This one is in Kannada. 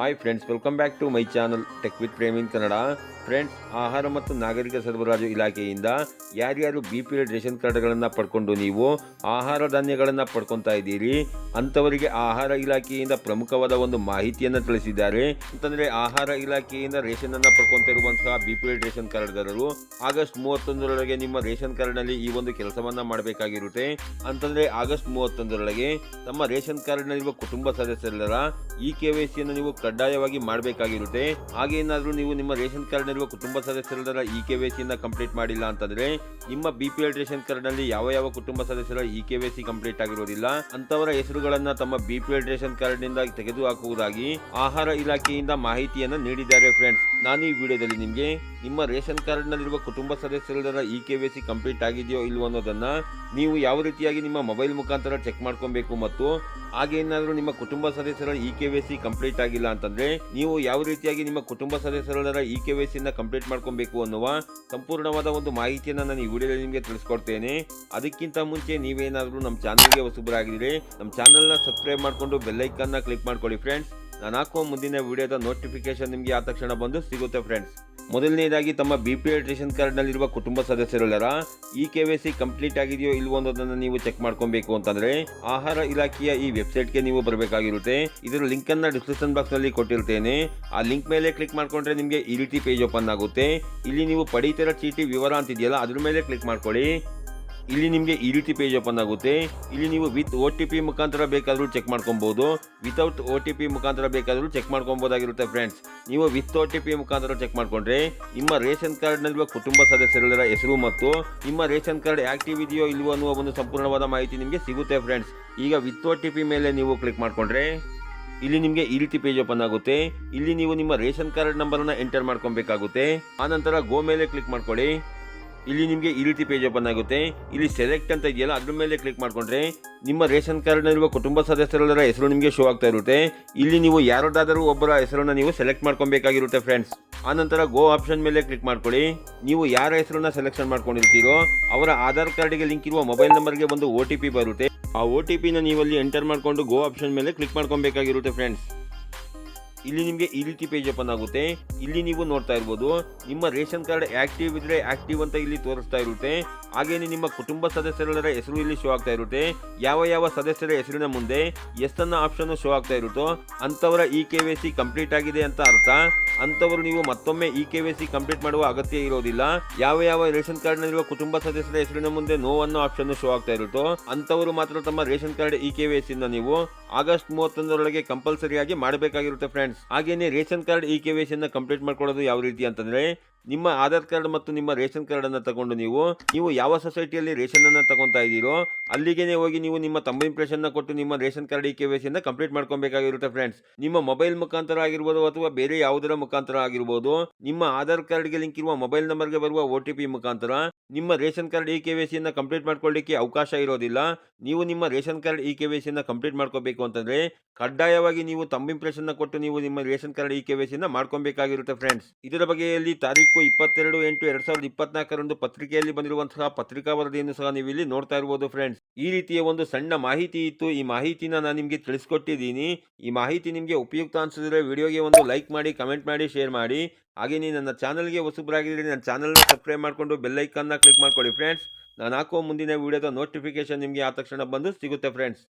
Hi friends welcome back to my channel tech with Prem in Kannada friends ಆಹಾರ ಮತ್ತು ನಾಗರಿಕ ಸರಬರಾಜು ಇಲಾಖೆಯಿಂದ ಯಾರ್ಯಾರು ಬಿ ಪಿ ಎಲ್ ರೇಷನ್ ಕಾರ್ಡ್ಗಳನ್ನು ಪಡ್ಕೊಂಡು ನೀವು ಆಹಾರ ಧಾನ್ಯಗಳನ್ನು ಪಡ್ಕೊತಾ ಇದ್ದೀರಿ, ಅಂಥವರಿಗೆ ಆಹಾರ ಇಲಾಖೆಯಿಂದ ಪ್ರಮುಖವಾದ ಒಂದು ಮಾಹಿತಿಯನ್ನು ತಿಳಿಸಿದ್ದಾರೆ. ಅಂತಂದರೆ ಆಹಾರ ಇಲಾಖೆಯಿಂದ ರೇಷನ್ ಅನ್ನು ಇರುವಂತಹ ಬಿ ಪಿ ಎಲ್ ರೇಷನ್ ಕಾರ್ಡ್ದಾರರು ಆಗಸ್ಟ್ ಮೂವತ್ತೊಂದರೊಳಗೆ ನಿಮ್ಮ ರೇಷನ್ ಕಾರ್ಡ್ನಲ್ಲಿ ಈ ಒಂದು ಕೆಲಸವನ್ನು ಮಾಡಬೇಕಾಗಿರುತ್ತೆ. ಅಂತಂದರೆ ಆಗಸ್ಟ್ ಮೂವತ್ತೊಂದರೊಳಗೆ ತಮ್ಮ ರೇಷನ್ ಕಾರ್ಡ್ನಲ್ಲಿರುವ ಕುಟುಂಬ ಸದಸ್ಯರೆಲ್ಲರ ಈ ಕೆ ವೈ ಸಿಯನ್ನು ನೀವು ಕಡ್ಡಾಯವಾಗಿ ಮಾಡಬೇಕಾಗಿರುತ್ತೆ. ಹಾಗೆ ಏನಾದರೂ ನೀವು ನಿಮ್ಮ ರೇಷನ್ ಕಾರ್ಡ್ ಇರುವ ಕುಟುಂಬ ಸದಸ್ಯರ ಇ ಕೆ ವೈ ಸಿಯಿಂದ ಕಂಪ್ಲೀಟ್ ಮಾಡಿಲ್ಲ ಅಂತಂದ್ರೆ ನಿಮ್ಮ ಬಿ ಪಿ ಎಲ್ ರೇಷನ್ ಕಾರ್ಡ್ನಲ್ಲಿ ಯಾವ ಯಾವ ಕುಟುಂಬ ಸದಸ್ಯರ ಇ ಕೆ ಸಿ ಕಂಪ್ಲೀಟ್ ಆಗಿರೋದಿಲ್ಲ. ಅಂತವರ ಹೆಸರುಗಳನ್ನ ತಮ್ಮ ಬಿ ಪಿ ಎಲ್ ರೇಷನ್ ಕಾರ್ಡ್ನಿಂದ ತೆಗೆದುಹಾಕುವುದಾಗಿ ಆಹಾರ ಇಲಾಖೆಯಿಂದ ಮಾಹಿತಿಯನ್ನು ನೀಡಿದ್ದಾರೆ ಫ್ರೆಂಡ್ಸ್. ನಾನು ಈ ವಿಡಿಯೋದಲ್ಲಿ ನಿಮಗೆ ನಿಮ್ಮ ರೇಷನ್ ಕಾರ್ಡ್ನಲ್ಲಿರುವ ಕುಟುಂಬ ಸದಸ್ಯರ ಇ ಕೆ ಸಿ ಕಂಪ್ಲೀಟ್ ಆಗಿದೆಯೋ ಇಲ್ವೋ ಅನ್ನೋದನ್ನ ನೀವು ಯಾವ ರೀತಿಯಾಗಿ ನಿಮ್ಮ ಮೊಬೈಲ್ ಮುಖಾಂತರ ಚೆಕ್ ಮಾಡ್ಕೊಬೇಕು ಮತ್ತು ಹಾಗೇನಾದರೂ ನಿಮ್ಮ ಕುಟುಂಬ ಸದಸ್ಯರ E K Y C complete ಆಗಿಲ್ಲ ಅಂತಂದ್ರೆ, ನೀವು ಯಾವ ರೀತಿಯಾಗಿ ನಿಮ್ಮ ಕುಟುಂಬ ಸದಸ್ಯರೆಲ್ಲರ ಇ ಕೆ ವೈ ಸಿನ ಕಂಪ್ಲೀಟ್ ಮಾಡ್ಕೊಬೇಕು ಅನ್ನುವ ಸಂಪೂರ್ಣವಾದ ಒಂದು ಮಾಹಿತಿಯನ್ನು ನಾನು ಈ ವಿಡಿಯೋದಲ್ಲಿ ನಿಮಗೆ ತಿಳಿಸ್ಕೊಡ್ತೇನೆ. ಅದಕ್ಕಿಂತ ಮುಂಚೆ ನೀವೇನಾದರೂ ನಮ್ಮ ಚಾನಲ್ಗೆ ಹೊಸಬರಾಗಿದ್ರೆ, ನಮ್ಮ ಚಾನಲ್ನ ಸಬ್ಸ್ಕ್ರೈಬ್ ಮಾಡಿಕೊಂಡು ಬೆಲ್ಲೈಕನ್ನ ಕ್ಲಿಕ್ ಮಾಡ್ಕೊಳ್ಳಿ ಫ್ರೆಂಡ್ಸ್. ನಾನು ಹಾಕುವ ಮುಂದಿನ ವಿಡಿಯೋದ ನೋಟಿಫಿಕೇಶನ್ ನಿಮಗೆ ಆದ ತಕ್ಷಣ ಬಂದು ಸಿಗುತ್ತೆ ಫ್ರೆಂಡ್ಸ್. ಮೊದಲನೇದಾಗಿ ತಮ್ಮ ಬಿ ಪಿ ಎಲ್ ರೇಷನ್ ಕಾರ್ಡ್ನಲ್ಲಿರುವ ಕುಟುಂಬ ಸದಸ್ಯರೆಲ್ಲರ ಈ ಕೆ ವೈ ಸಿ ಕಂಪ್ಲೀಟ್ ಆಗಿದೆಯೋ ಇಲ್ವೋ ಅನ್ನೋದನ್ನು ನೀವು ಚೆಕ್ ಮಾಡ್ಕೊಬೇಕು ಅಂತಂದ್ರೆ ಆಹಾರ ಇಲಾಖೆಯ ಈ ವೆಬ್ಸೈಟ್ಗೆ ನೀವು ಬರಬೇಕಾಗಿರುತ್ತೆ. ಇದರ ಲಿಂಕ್ ಡಿಸ್ಕ್ರಿಪ್ಷನ್ ಬಾಕ್ಸ್ನಲ್ಲಿ ಕೊಟ್ಟಿರ್ತೇನೆ. ಆ ಲಿಂಕ್ ಮೇಲೆ ಕ್ಲಿಕ್ ಮಾಡ್ಕೊಂಡ್ರೆ ನಿಮಗೆ ಈ ರೀತಿ ಪೇಜ್ ಓಪನ್ ಆಗುತ್ತೆ. ಇಲ್ಲಿ ನೀವು ಪಡಿತರ ಚೀಟಿ ವಿವರ ಅಂತಿದೆಯಲ್ಲ, ಅದ್ರ ಮೇಲೆ ಕ್ಲಿಕ್ ಮಾಡ್ಕೊಳ್ಳಿ. ಇಲ್ಲಿ ನಿಮಗೆ ಈ ರೀತಿ ಪೇಜ್ ಓಪನ್ ಆಗುತ್ತೆ. ಇಲ್ಲಿ ನೀವು ವಿತ್ ಓ ಟಿ ಪಿ ಮುಖಾಂತರ ಬೇಕಾದರೂ ಚೆಕ್ ಮಾಡ್ಕೊಬೋದು. ವಿತೌಟ್ ಓ ಟಿ ಪಿ ಮುಖಾಂತರ ಬೇಕಾದರೂ ಚೆಕ್ ಮಾಡ್ಕೊಬೋದಾಗಿರುತ್ತೆ ಫ್ರೆಂಡ್ಸ್ ನೀವು ವಿತ್ ಓ ಟಿ ಪಿ ಮುಖಾಂತರ ಚೆಕ್ ಮಾಡಿಕೊಂಡ್ರೆ ನಿಮ್ಮ ರೇಷನ್ ಕಾರ್ಡ್ನಲ್ಲಿರುವ ಕುಟುಂಬ ಸದಸ್ಯರೆಲ್ಲರ ಹೆಸರು ಮತ್ತು ನಿಮ್ಮ ರೇಷನ್ ಕಾರ್ಡ್ ಆಕ್ಟಿವ್ ಇದೆಯೋ ಇಲ್ವೋ ಅನ್ನುವ ಒಂದು ಸಂಪೂರ್ಣವಾದ ಮಾಹಿತಿ ನಿಮಗೆ ಸಿಗುತ್ತೆ ಫ್ರೆಂಡ್ಸ್ ಈಗ ವಿತ್ ಓ ಟಿ ಪಿ ಮೇಲೆ ನೀವು ಕ್ಲಿಕ್ ಮಾಡಿಕೊಂಡ್ರೆ ಇಲ್ಲಿ ನಿಮಗೆ ಈ ರೀತಿ ಪೇಜ್ ಓಪನ್ ಆಗುತ್ತೆ. ಇಲ್ಲಿ ನೀವು ನಿಮ್ಮ ರೇಷನ್ ಕಾರ್ಡ್ ನಂಬರನ್ನು ಎಂಟರ್ ಮಾಡ್ಕೊಬೇಕಾಗುತ್ತೆ. ಆನಂತರ ಗೋ ಮೇಲೆ ಕ್ಲಿಕ್ ಮಾಡ್ಕೊಳ್ಳಿ. ಇಲ್ಲಿ ನಿಮಗೆ ಈ ರೀತಿ ಪೇಜ್ ಓಪನ್ ಆಗುತ್ತೆ. ಇಲ್ಲಿ ಸೆಲೆಕ್ಟ್ ಅಂತ ಇದೆಯಲ್ಲ, ಅದ್ರ ಮೇಲೆ ಕ್ಲಿಕ್ ಮಾಡ್ಕೊಂಡ್ರೆ ನಿಮ್ಮ ರೇಷನ್ ಕಾರ್ಡ್ನಲ್ಲಿರುವ ಕುಟುಂಬ ಸದಸ್ಯರೆಲ್ಲರ ಹೆಸರು ನಿಮಗೆ ಶೋ ಆಗ್ತಾ ಇರುತ್ತೆ. ಇಲ್ಲಿ ನೀವು ಯಾರೊಡಾದರೂ ಒಬ್ಬರ ಹೆಸರನ್ನ ನೀವು ಸೆಲೆಕ್ಟ್ ಮಾಡ್ಕೊಬೇಕಾಗಿರುತ್ತೆ ಫ್ರೆಂಡ್ಸ್ ಆನಂತರ ಗೋ ಆಪ್ಷನ್ ಮೇಲೆ ಕ್ಲಿಕ್ ಮಾಡ್ಕೊಳ್ಳಿ. ನೀವು ಯಾರ ಹೆಸರನ್ನ ಸೆಲೆಕ್ಷನ್ ಮಾಡ್ಕೊಂಡಿರ್ತೀರೋ, ಅವರ ಆಧಾರ್ ಕಾರ್ಡ್ಗೆ ಲಿಂಕ್ ಇರುವ ಮೊಬೈಲ್ ನಂಬರ್ಗೆ ಒಂದು ಒ ಟಿ ಪಿ ಬರುತ್ತೆ. ಆ ಒ ಟಿ ಪಿನ ನೀವು ಅಲ್ಲಿ ಎಂಟರ್ ಮಾಡಿಕೊಂಡು ಗೋ ಆಪ್ಷನ್ ಮೇಲೆ ಕ್ಲಿಕ್ ಮಾಡ್ಕೊಬೇಕಾಗಿರುತ್ತೆ ಫ್ರೆಂಡ್ಸ್ ಇಲ್ಲಿ ನಿಮಗೆ ಈ ರೀತಿ ಪೇಜ್ ಓಪನ್ ಆಗುತ್ತೆ. ಇಲ್ಲಿ ನೀವು ನೋಡ್ತಾ ಇರ್ಬೋದು, ನಿಮ್ಮ ರೇಷನ್ ಕಾರ್ಡ್ ಆಕ್ಟಿವ್ ಇದ್ರೆ ಆಕ್ಟಿವ್ ಅಂತ ಇಲ್ಲಿ ತೋರಿಸ್ತಾ ಇರುತ್ತೆ. ಹಾಗೇನೆ ನಿಮ್ಮ ಕುಟುಂಬ ಸದಸ್ಯರ ಹೆಸರು ಇಲ್ಲಿ ಶೋ ಆಗ್ತಾ ಇರುತ್ತೆ. ಯಾವ ಯಾವ ಸದಸ್ಯರ ಹೆಸರಿನ ಮುಂದೆ ಎಷ್ಟನ್ನ ಆಪ್ಷನ್ ಶೋ ಆಗ್ತಾ ಇರುತ್ತೋ ಅಂತವರ ಇ ಕೆ ಸಿ ಕಂಪ್ಲೀಟ್ ಆಗಿದೆ ಅಂತ ಅರ್ಥ. ಅಂತವರು ನೀವು ಮತ್ತೊಮ್ಮೆ ಇ ಕೆ ಸಿ ಕಂಪ್ಲೀಟ್ ಮಾಡುವ ಅಗತ್ಯ ಇರೋದಿಲ್ಲ. ಯಾವ ಯಾವ ರೇಷನ್ ಕಾರ್ಡ್ ನಲ್ಲಿರುವ ಕುಟುಂಬ ಸದಸ್ಯರ ಹೆಸರಿನ ಮುಂದೆ ನೋ ಅನ್ನೋ ಆಪ್ಷನ್ ಶೋ ಆಗ್ತಾ ಇರುತ್ತೋ ಅಂತವರು ಮಾತ್ರ ತಮ್ಮ ರೇಷನ್ ಕಾರ್ಡ್ ಇ ಕೆ ಸಿನ ನೀವು ಆಗಸ್ಟ್ ಮೂವತ್ತೊಂದರೊಳಗೆ ಕಂಪಲ್ಸರಿಯಾಗಿ ಮಾಡಬೇಕಾಗಿರುತ್ತೆ ಫ್ರೆಂಡ್ಸ್, ಹಾಗೇನೆ ರೇಷನ್ ಕಾರ್ಡ್ ಇ ಕೆ ವೇಷನ್ನ ಕಂಪ್ಲೀಟ್ ಮಾಡ್ಕೊಳ್ಳೋದು ಯಾವ ರೀತಿ ಅಂತಂದ್ರೆ, ನಿಮ್ಮ ಆಧಾರ್ ಕಾರ್ಡ್ ಮತ್ತು ನಿಮ್ಮ ರೇಷನ್ ಕಾರ್ಡ್ ಅನ್ನ ತಗೊಂಡು ನೀವು ನೀವು ಯಾವ ಸೊಸೈಟಿಯಲ್ಲಿ ರೇಷನ್ ತಗೊತಾ ಇದ್ದೀರೋ ಅಲ್ಲಿಗೆ ಹೋಗಿ ನೀವು ನಿಮ್ಮ ತಮ್ಮ ಇಂಪ್ರೆಷನ್ ಕೊಟ್ಟು ನಿಮ್ಮ ration card E K Y complete ಮಾಡ್ಕೊಬೇಕಾಗಿರುತ್ತೆ friends. ನಿಮ್ಮ ಮೊಬೈಲ್ ಮುಖಾಂತರ ಆಗಿರ್ಬೋದು ಅಥವಾ ಬೇರೆ ಯಾವುದರ ಮುಖಾಂತರ ಆಗಿರ್ಬೋದು, ನಿಮ್ಮ ಆಧಾರ್ ಕಾರ್ಡ್ಗೆ ಲಿಂಕ್ ಇರುವ ಮೊಬೈಲ್ ನಂಬರ್ಗೆ ಬರುವ ಒ ಟಿ ಪಿ ಮುಖಾಂತರ ನಿಮ್ಮ ration card E K Y ಸಿಯನ್ನು complete ಮಾಡ್ಕೊಳ್ಳಿಕ್ಕೆ ಅವಕಾಶ ಇರೋದಿಲ್ಲ. ನೀವು ನಿಮ್ಮ ration card E K Y ಸಿಯನ್ನು complete ಮಾಡ್ಕೋಬೇಕು ಅಂತಂದರೆ ಕಡ್ಡಾಯವಾಗಿ ನೀವು ತಮ್ಮ ಇಂಪ್ರೆಷನ್ನ ಕೊಟ್ಟು ನೀವು ನಿಮ್ಮ ration card E K Y ಸಿಯನ್ನು ಮಾಡ್ಕೊಬೇಕಾಗಿರುತ್ತೆ ಫ್ರೆಂಡ್ಸ್ ಇದರ ಬಗೆಯಲ್ಲಿ ತಾರೀಕು ಇಪ್ಪತ್ತೆರಡು ಎಂಟು ಎರಡು ಸಾವಿರದ ಇಪ್ಪತ್ನಾಲ್ಕರಂದು ಪತ್ರಿಕೆಯಲ್ಲಿ ಬಂದಿರುವಂತಹ ಪತ್ರಿಕಾ ವರದಿಯನ್ನು ಸಹ ನೀವು ಇಲ್ಲಿ ನೋಡ್ತಾ ಇರ್ಬೋದು ಫ್ರೆಂಡ್ಸ್ ಈ ರೀತಿಯ ಒಂದು ಸಣ್ಣ ಮಾಹಿತಿ ಇತ್ತು. ಈ ಮಾಹಿತಿನ ನಾನು ನಿಮಗೆ ತಿಳಿಸ್ಕೊಟ್ಟಿದ್ದೀನಿ. ಈ ಮಾಹಿತಿ ನಿಮಗೆ ಉಪಯುಕ್ತ ಅನಿಸಿದ್ರೆ ವಿಡಿಯೋಗೆ ಒಂದು ಲೈಕ್ ಮಾಡಿ ಕಮೆಂಟ್ ಮಾಡಿ ಶೇರ್ ಮಾಡಿ. ಹಾಗೆಯೇ ನನ್ನ ಚಾನಲ್ಗೆ ಹೊಸಬರಾಗಿದ್ದರೆ ನನ್ನ ಚಾನಲ್ನ ಸಬ್ಸ್ಕ್ರೈಬ್ ಮಾಡಿಕೊಂಡು ಬೆಲ್ಲೈಕನ್ನ ಕ್ಲಿಕ್ ಮಾಡ್ಕೊಳ್ಳಿ ಫ್ರೆಂಡ್ಸ್. ನಾನು ಹಾಕೋ ಮುಂದಿನ ವೀಡಿಯೋದ ನೋಟಿಫಿಕೇಷನ್ ನಿಮಗೆ ಆ ತಕ್ಷಣ ಬಂದು ಸಿಗುತ್ತೆ ಫ್ರೆಂಡ್ಸ್.